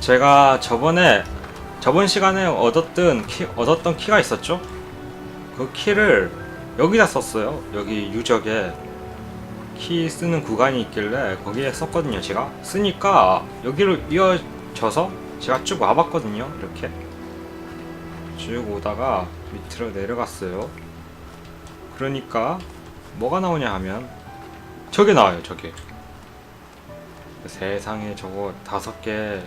제가 저번에 저번 시간에 얻었던 키, 얻었던 키가 있었죠? 그 키를 여기다 썼어요. 여기 유적에 키 쓰는 구간이 있길래 거기에 썼거든요. 제가 쓰니까 여기로 이어져서 제가 쭉 와봤거든요. 이렇게 쭉 오다가 밑으로 내려갔어요. 그러니까 뭐가 나오냐 하면 저게 나와요. 저게 세상에 저거 다섯 개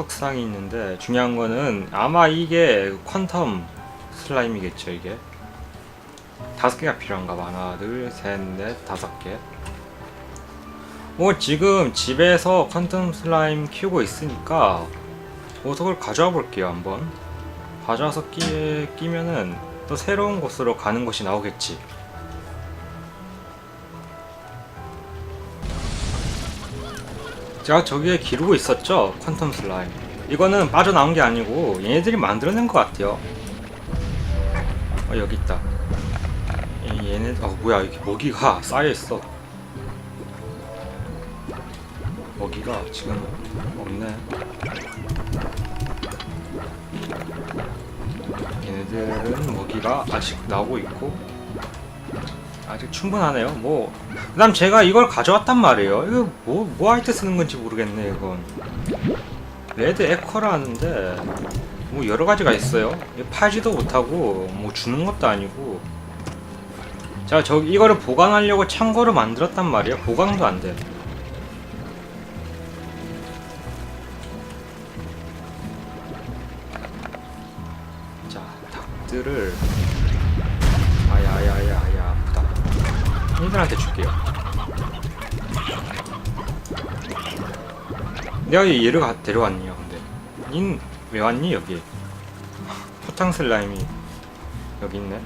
석상이 있는데 중요한 거는 아마 이게 퀀텀 슬라임이겠죠 이게? 다섯 개가 필요한가 봐. 하나 둘셋넷 다섯 개. 뭐 지금 집에서 퀀텀 슬라임 키우고 있으니까 보석을 가져와 볼게요 한번. 가져와서 끼, 끼면은 또 새로운 곳으로 가는 곳이 나오겠지 제가 저기에 기르고 있었죠 퀀텀 슬라임. 이거는 빠져나온 게 아니고 얘네들이 만들어낸 것 같아요. 어 여기 있다. 얘- 얘네 어 뭐야 이렇게 먹이가 쌓여있어. 먹이가 지금 없네. 얘네들은 먹이가 아직 나오고 있고 아직 충분하네요. 뭐 그다음 제가 이걸 가져왔단 말이에요. 이거 뭐뭐 할 때 쓰는 건지 모르겠네 이건. 레드 에커라는데 뭐 여러 가지가 있어요. 팔지도 못하고 뭐 주는 것도 아니고. 자, 저 이거를 보관하려고 창고를 만들었단 말이에요. 보관도 안 돼. 자, 닭들을 얘들한테 줄게요. 내가 얘- 얘를 가, 데려왔니요, 근데. 닌 왜 왔니, 여기? 포탕 슬라임이 여기 있네.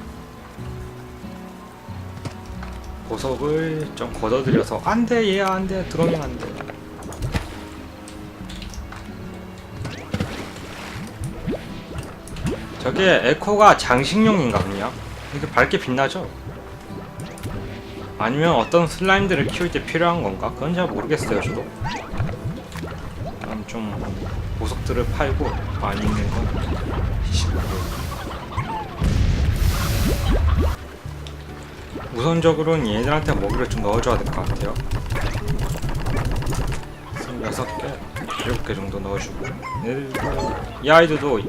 보석을 좀 걷어들여서 안 돼, 얘야, 안 돼. 들어오면 안 돼. 저게 에코가 장식용인가 그냥? 이렇게 밝게 빛나죠? 아니면 어떤 슬라임들을 키울 때 필요한 건가? 그건 잘 모르겠어요 저도. 좀 보석들을 팔고 많이 있는 건 우선적으로는 얘네들한테 먹이를 좀 넣어줘야 될 것 같아요. 26개, 7개 정도 넣어주고. 이 아이들도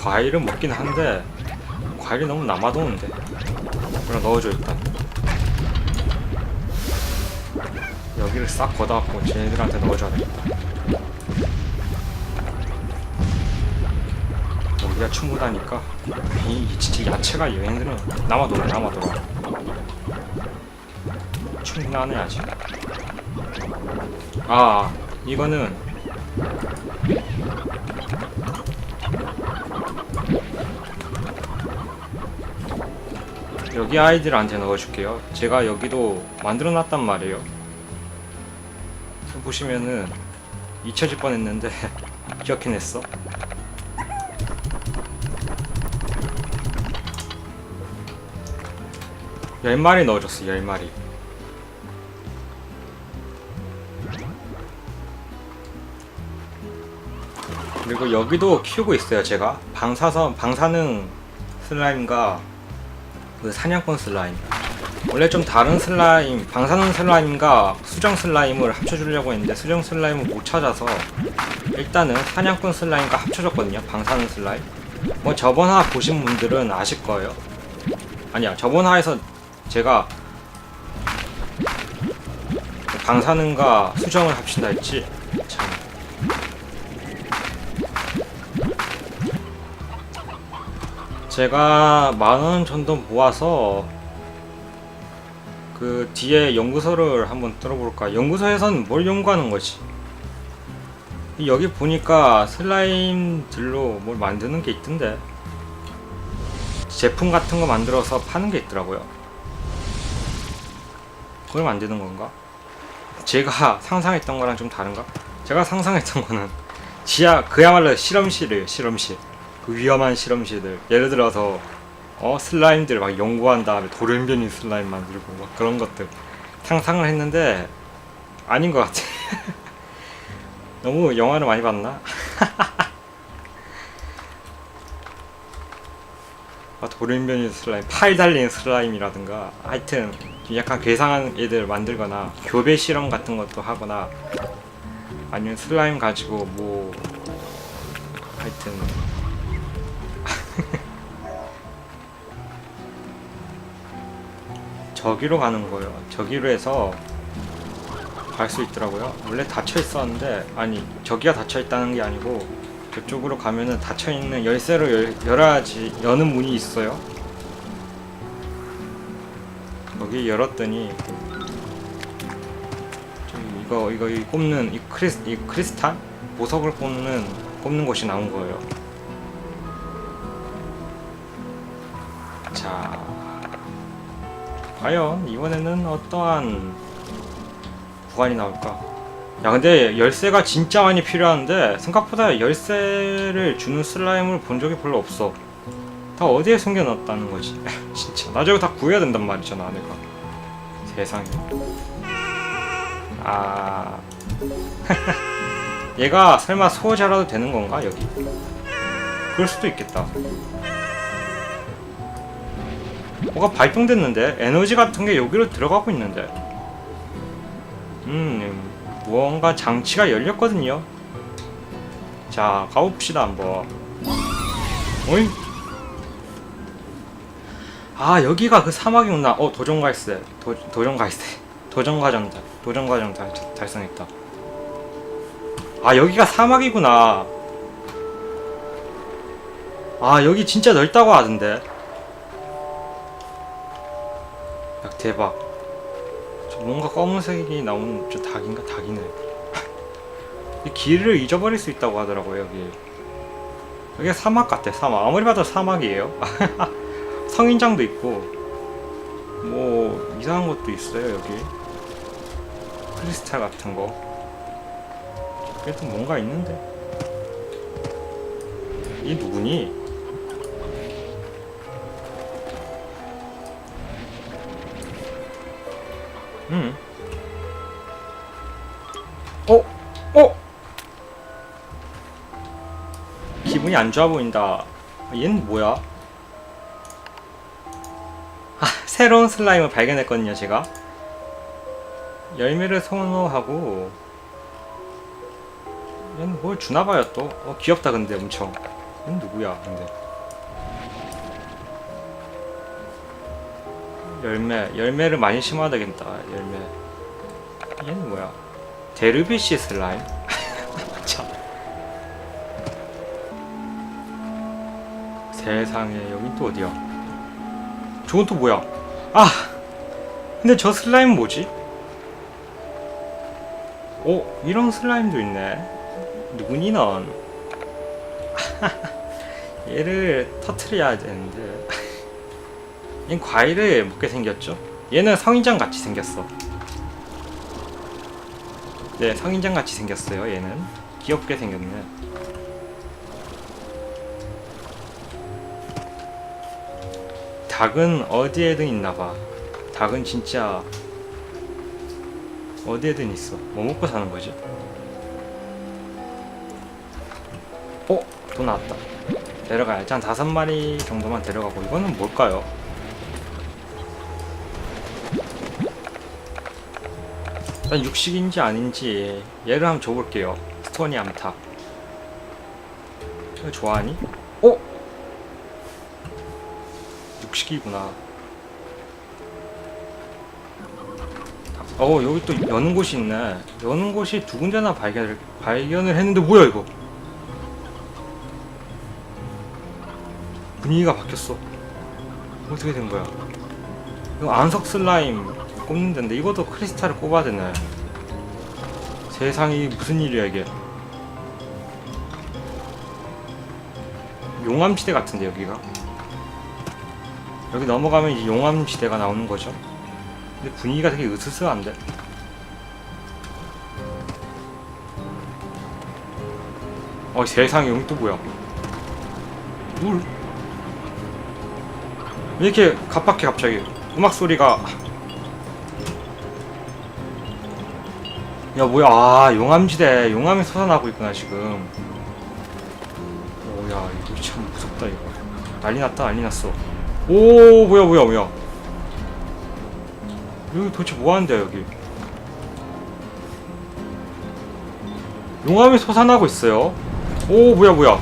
과일은 먹긴 한데 과일이 너무 남아도는데. 그럼 넣어줘 일단 여기를 싹 걷어갖고 쟤네들한테 넣어줘야 되겠다 여기가 충분하니까 이, 이 진짜 야채가 얘네들은 남아돌아 남아돌아 충분하네 아직 아 이거는 여기 아이들한테 넣어줄게요. 제가 여기도 만들어 놨단 말이에요. 보시면은 잊혀질 뻔했는데 기억해냈어. 열 마리 넣어줬어. 열 마리. 그리고 여기도 키우고 있어요. 제가 방사선 방사능 슬라임과 그 사냥꾼 슬라임 원래 좀 다른 슬라임 방사능 슬라임과 수정 슬라임을 합쳐주려고 했는데 수정 슬라임을 못 찾아서 일단은 사냥꾼 슬라임과 합쳐줬거든요 방사능 슬라임. 뭐 저번 화 보신 분들은 아실 거예요. 아니야 저번 화에서 제가 방사능과 수정을 합친다 했지? 참. 제가 만원 정도 모아서 그 뒤에 연구소를 한번 뚫어볼까? 연구소에선 뭘 연구하는 거지? 여기 보니까 슬라임들로 뭘 만드는 게 있던데 제품 같은 거 만들어서 파는 게 있더라고요. 그걸 만드는 건가? 제가 상상했던 거랑 좀 다른가? 제가 상상했던 거는 지하 그야말로 실험실이에요 실험실. 그 위험한 실험실들 예를 들어서 어 슬라임들 막 연구한 다음에 돌연변이 슬라임 만들고 막 그런 것들 상상을 했는데 아닌 것 같아 너무 영화를 많이 봤나? 아, 돌연변이 슬라임, 팔 달린 슬라임이라든가 하여튼 약간 괴상한 애들 만들거나 교배 실험 같은 것도 하거나 아니면 슬라임 가지고 뭐 하여튼 저기로 가는 거예요. 저기로 해서 갈 수 있더라고요. 원래 닫혀 있었는데 아니 저기가 닫혀 있다는 게 아니고 저쪽으로 가면은 닫혀 있는 열쇠로 열, 열어야지 여는 문이 있어요. 거기 열었더니 이거 이거 이 꼽는 이 크리스 이 크리스탈 보석을 꼽는 꼽는 곳이 나온 거예요. 과연 이번에는 어떠한 구간이 나올까? 야 근데 열쇠가 진짜 많이 필요한데 생각보다 열쇠를 주는 슬라임을 본 적이 별로 없어. 다 어디에 숨겨놨다는 거지? 진짜. 나 저거 다 구해야 된단 말이죠 나내가. 세상에. 아. 얘가 설마 소호자라도 되는 건가 여기? 그럴 수도 있겠다 뭐가 발동됐는데 에너지 같은 게 여기로 들어가고 있는데 음, 무언가 장치가 열렸거든요. 자, 가봅시다 한번. 오잉? 아, 여기가 그 사막이구나. 어, 도전 갈세. 도, 도전 갈세. 도전 과정, 달- 도전 과정 달, 달성했다. 아, 여기가 사막이구나. 아, 여기 진짜 넓다고 하던데. 대박. 저 뭔가 검은색이 나오는 저 닭인가 닭이네. 이 길을 잊어버릴 수 있다고 하더라고요 여기. 여기 사막 같아 사막. 아무리 봐도 사막이에요. 성인장도 있고 뭐 이상한 것도 있어요 여기. 크리스탈 같은 거. 그래도 뭔가 있는데. 이 누구니? 응. 어? 어? 기분이 안 좋아 보인다. 아, 얘는 뭐야? 아, 새로운 슬라임을 발견했거든요, 제가. 열매를 선호하고 얘는 뭘 주나봐요 또. 어, 귀엽다 근데 엄청. 얘는 누구야 근데. 열매, 열매를 많이 심어야 되겠다. 열매. 얘는 뭐야? 데르비시 슬라임? 참. 세상에 여긴 또 어디야? 저건 또 뭐야? 아! 근데 저 슬라임 뭐지? 어? 이런 슬라임도 있네. 누구니 넌? 얘를 터트려야 되는데. 얘는 과일을 먹게 생겼죠? 얘는 성인장 같이 생겼어. 네, 성인장 같이 생겼어요. 얘는 귀엽게 생겼네. 닭은 어디에든 있나봐. 닭은 진짜 어디에든 있어. 뭐 먹고 사는 거지? 어? 또 나왔다. 데려가야지. 한 다섯 마리 정도만 데려가고 이거는 뭘까요? 일단 육식인지 아닌지 얘를 한번 줘볼게요. 스토니 암탉. 이거 좋아하니? 어? 육식이구나. 어 여기 또 여는 곳이 있네. 여는 곳이 두 군데나 발견을 발견을 했는데 뭐야 이거? 분위기가 바뀌었어. 어떻게 된 거야? 이거 안석 슬라임 꼽는 데인데 이것도 크리스탈을 꼽아야 되네. 세상이 무슨 일이야 이게? 용암지대 같은데 여기가? 여기 넘어가면 이제 용암지대가 나오는 거죠. 근데 분위기가 되게 으스스한데? 어 세상에 여기 또 뭐야? 물? 왜 이렇게 갑박해 갑자기? 음악 소리가 야 뭐야. 아 용암지대. 용암이 솟아나고 있구나 지금. 오야 이거 참 무섭다 이거. 난리 났다 난리 났어. 오 뭐야 뭐야 뭐야. 여기 도대체 뭐 하는데요 여기? 용암이 솟아나고 있어요? 오 뭐야 뭐야.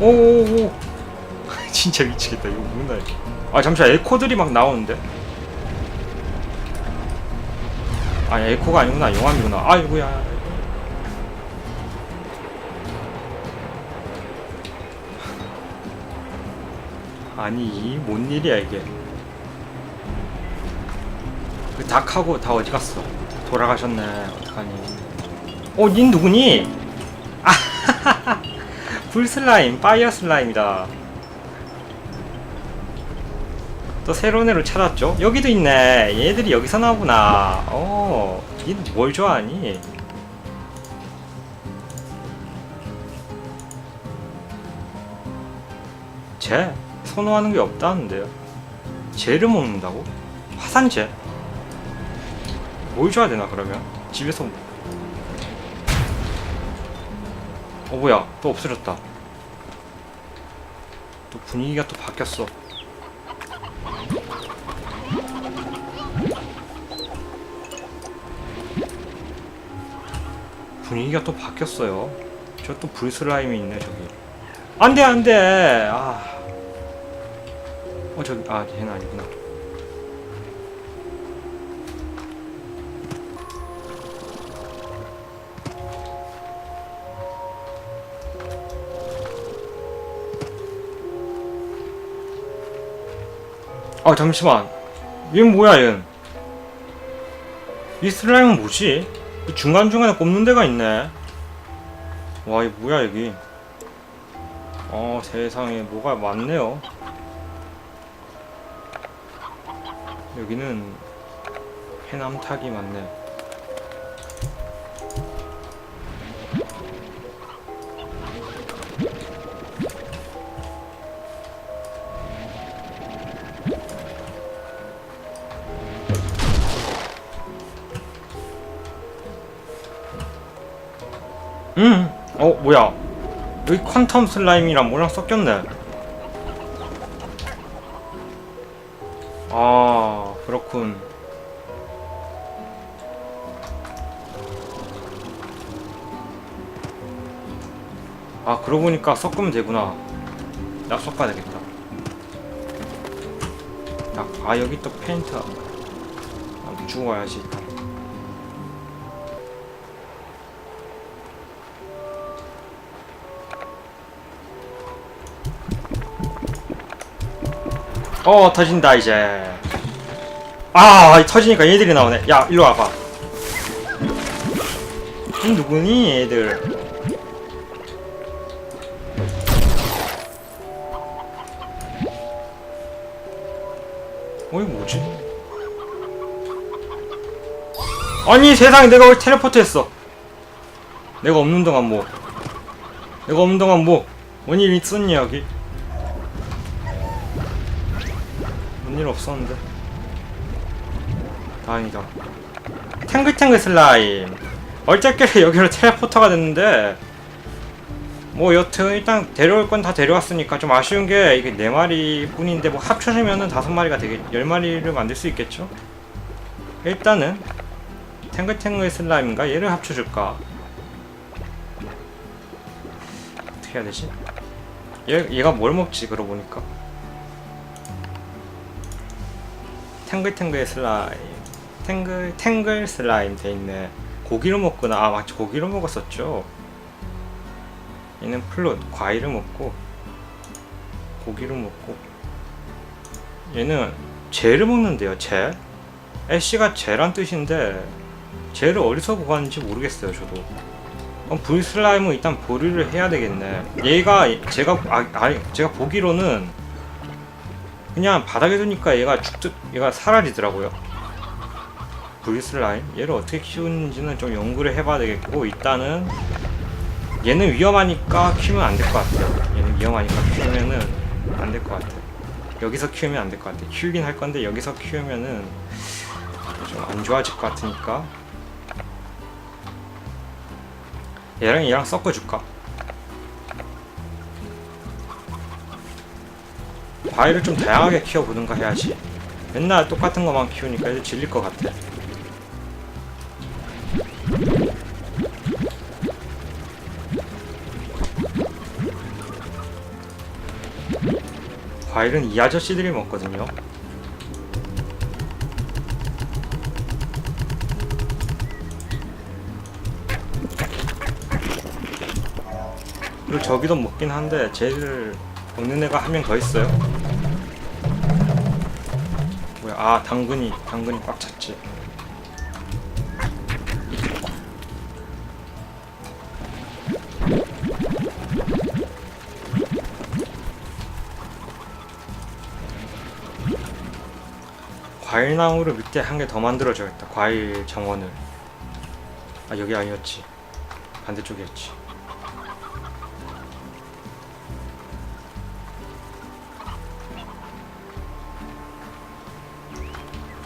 오오오. 진짜 미치겠다. 이거 뭔다 이거 아 잠시만. 에코들이 막 나오는데 아 에코가 아니구나. 용암이구나. 아이고야. 아니 이뭔 일이야 이게. 그 닭하고 다 어디 갔어? 돌아가셨네. 어떡하니. 어닌 누구니? 아 불슬라임 파이어 슬라임이다 또 새로운 애를 찾았죠? 여기도 있네. 얘들이 여기서 나오구나. 어 니는 뭘 좋아하니? 쟤 선호하는 게 없다는데요. 쟤를 먹는다고? 화산재? 뭘 줘야 되나 그러면? 집에서 어 뭐야. 또 없어졌다. 또 분위기가 또 바뀌었어 분위기가 또 바뀌었어요. 저 또 불슬라임이 있네 저기. 안돼 안돼! 아. 어 저기 아 걔는 아니구나. 아 잠시만. 얘는 뭐야 얘는? 이 슬라임은 뭐지? 이 중간중간에 꼽는 데가 있네. 와이 뭐야 여기? 어 세상에 뭐가 많네요. 여기는 해남탁이 많네 음, 어 뭐야? 여기 퀀텀 슬라임이랑 뭐랑 섞였네. 아 그렇군. 아 그러고 보니까 섞으면 되구나. 나 섞어야 되겠다. 야, 아 여기 또 페인트. 아, 가야지. 어 터진다 이제. 아 터지니까 얘들이 나오네. 야 일로 와봐. 이 누구니 얘들? 어이 뭐지? 아니 세상에 내가 왜 텔레포트 했어? 내가 없는 동안 뭐. 내가 없는 동안 뭐 뭔 일 있었니 여기 뭔일 없었는데. 다행이다. 탱글탱글 슬라임. 얼짝결에 여기로 텔레포터가 됐는데 뭐 여튼 일단 데려올 건 다 데려왔으니까 좀 아쉬운 게 이게 네 마리 뿐인데 뭐 합쳐지면은 다섯 마리가 되게 열 마리를 만들 수 있겠죠? 일단은 탱글탱글 슬라임인가? 얘를 합쳐줄까? 어떻게 해야 되지? 얘, 얘가 뭘 먹지? 그러고 보니까 탱글탱글 슬라임. 탱글 탱글 슬라임 돼 있네. 고기를 먹구나. 아 맞지 고기를 먹었었죠. 얘는 플롯 과일을 먹고 고기를 먹고. 얘는 젤을 먹는데요 젤? 애쉬가 젤란 뜻인데 젤을 어디서 구하는지 모르겠어요 저도. 그럼 불 슬라임은 일단 보류를 해야 되겠네. 얘가 제가 아, 아니 제가 보기로는 그냥 바닥에 두니까 얘가 죽듯 얘가 사라지더라고요. 불슬라임 얘를 어떻게 키우는지는 좀 연구를 해봐야 되겠고 일단은 얘는 위험하니까 키우면 안 될 것 같아요. 얘는 위험하니까 키우면은 안 될 것 같아요. 여기서 키우면 안 될 것 같아. 키우긴 할 건데 여기서 키우면은 좀 안 좋아질 것 같으니까 얘랑 얘랑 섞어줄까? 과일을 좀 다양하게 키워보든가 해야지. 맨날 똑같은 것만 키우니까 애들 질릴 것 같아. 과일은 이 아저씨들이 먹거든요. 그리고 저기도 먹긴 한데 쟤를 먹는 애가 한 명 더 있어요. 아 당근이 당근이 꽉 찼지. 과일 나무를 밑에 한 개 더 만들어줘야겠다. 과일 정원을. 아 여기 아니었지. 반대쪽이었지.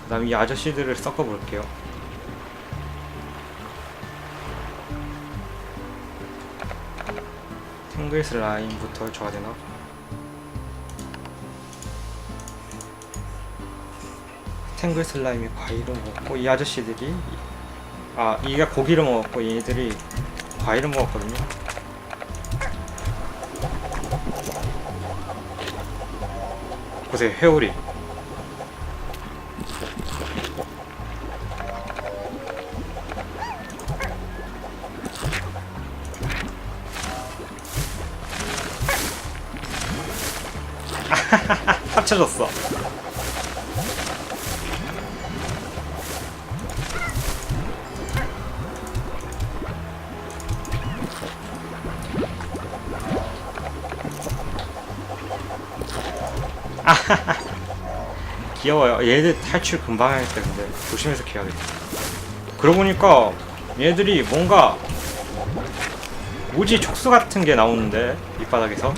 그 다음 이 아저씨들을 섞어 볼게요. 탱글 슬라임부터 줘야 되나? 탱글 슬라임이 과일을 먹고 이 아저씨들이 아 이가 고기를 먹었고 얘들이 과일을 먹었거든요. 보세요 회오리. 합쳐졌어. 귀여워요. 얘들 탈출 금방 하겠다 근데 조심해서 키워야겠다. 그러고 보니까 얘들이 뭔가 우지 촉수 같은 게 나오는데 밑바닥에서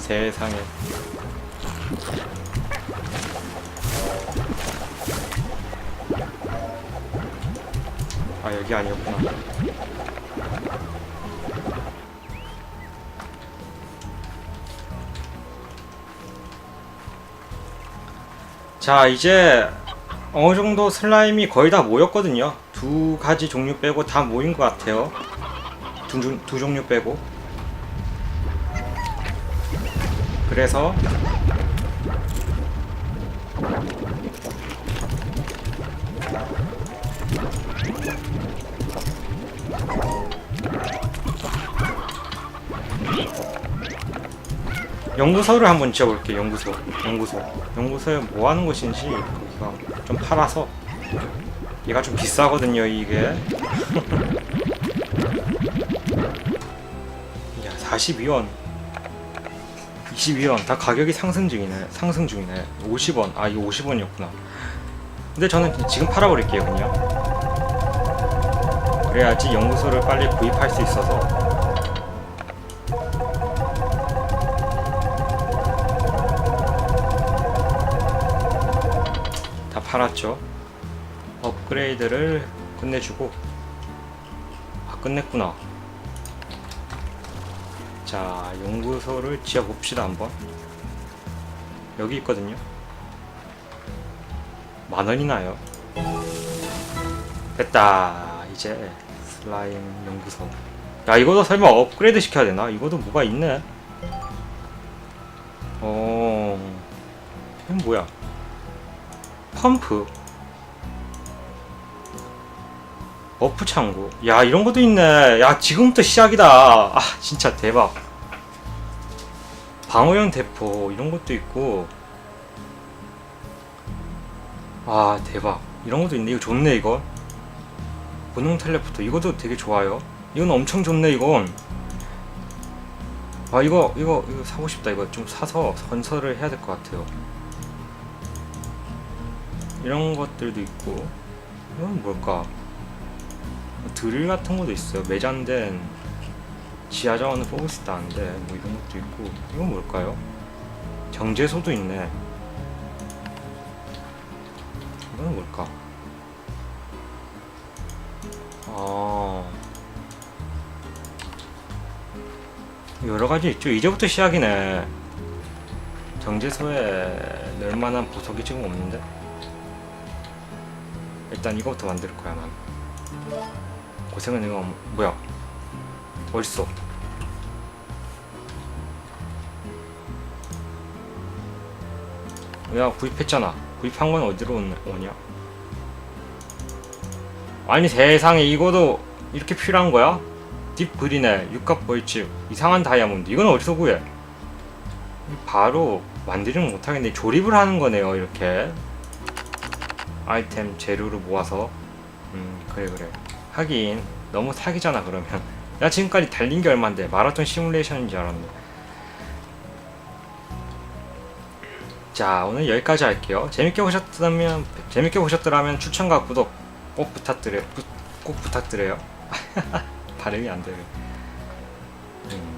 세상에. 아 여기 아니었구나. 자 이제 어느 정도 슬라임이 거의 다 모였거든요. 두 가지 종류 빼고 다 모인 것 같아요. 두, 종- 두 종류 빼고 그래서 연구소를 한번 지어볼게요. 연구소, 연구소, 연구소에 뭐 하는 곳인지 거기가 좀 팔아서 얘가 좀 비싸거든요. 이게 야 42원 22원. 다 가격이 상승 중이네. 상승 중이네. 50원. 아 이거 50원이었구나. 근데 저는 지금 팔아버릴게요 그냥. 그래야지 연구소를 빨리 구입할 수 있어서. 다 팔았죠. 업그레이드를 끝내주고. 아 끝냈구나 자, 연구소를 지어봅시다, 한번. 여기 있거든요. 만 원이나요? 됐다. 이제 슬라임 연구소. 야, 이거도 설마 업그레이드 시켜야 되나? 이거도 뭐가 있네. 어, 이건 뭐야? 펌프. 버프 창고. 야, 이런 것도 있네. 야, 지금부터 시작이다. 아, 진짜 대박. 방어용 대포, 이런 것도 있고. 아, 대박. 이런 것도 있네. 이거 좋네, 이거. 본능 텔레포트. 이것도 되게 좋아요. 이건 엄청 좋네, 이건. 아, 이거, 이거, 이거 사고 싶다. 이거 좀 사서 건설을 해야 될 것 같아요. 이런 것들도 있고. 이건 뭘까? 드릴 같은 것도 있어요. 매장된 지하 자원을 뽑을 수 있다는데 뭐 이런 것도 있고 이건 뭘까요? 경제소도 있네. 이거는 뭘까? 어. 여러 가지 있죠. 이제부터 시작이네. 경제소에 넣을 만한 보석이 지금 없는데? 일단 이거부터 만들 거야, 난. 고생은 이거, 뭐야? 어딨어? 야, 구입했잖아. 구입한 건 어디로 온- 오냐? 아니, 세상에, 이거도 이렇게 필요한 거야? 딥그린에 육각 벌집 이상한 다이아몬드 이건 어디서 구해? 바로 만들지는 못하겠네 조립을 하는 거네요 이렇게 아이템 재료를 모아서 음 그래 그래 하긴 너무 사기잖아 그러면. 나 지금까지 달린 게 얼만데? 마라톤 시뮬레이션인 줄 알았네 자 오늘 여기까지 할게요. 재밌게 보셨다면 재밌게 보셨더라면 추천과 구독 꼭 부탁드려 부, 꼭 부탁드려요. 발음이 안 돼요. 음.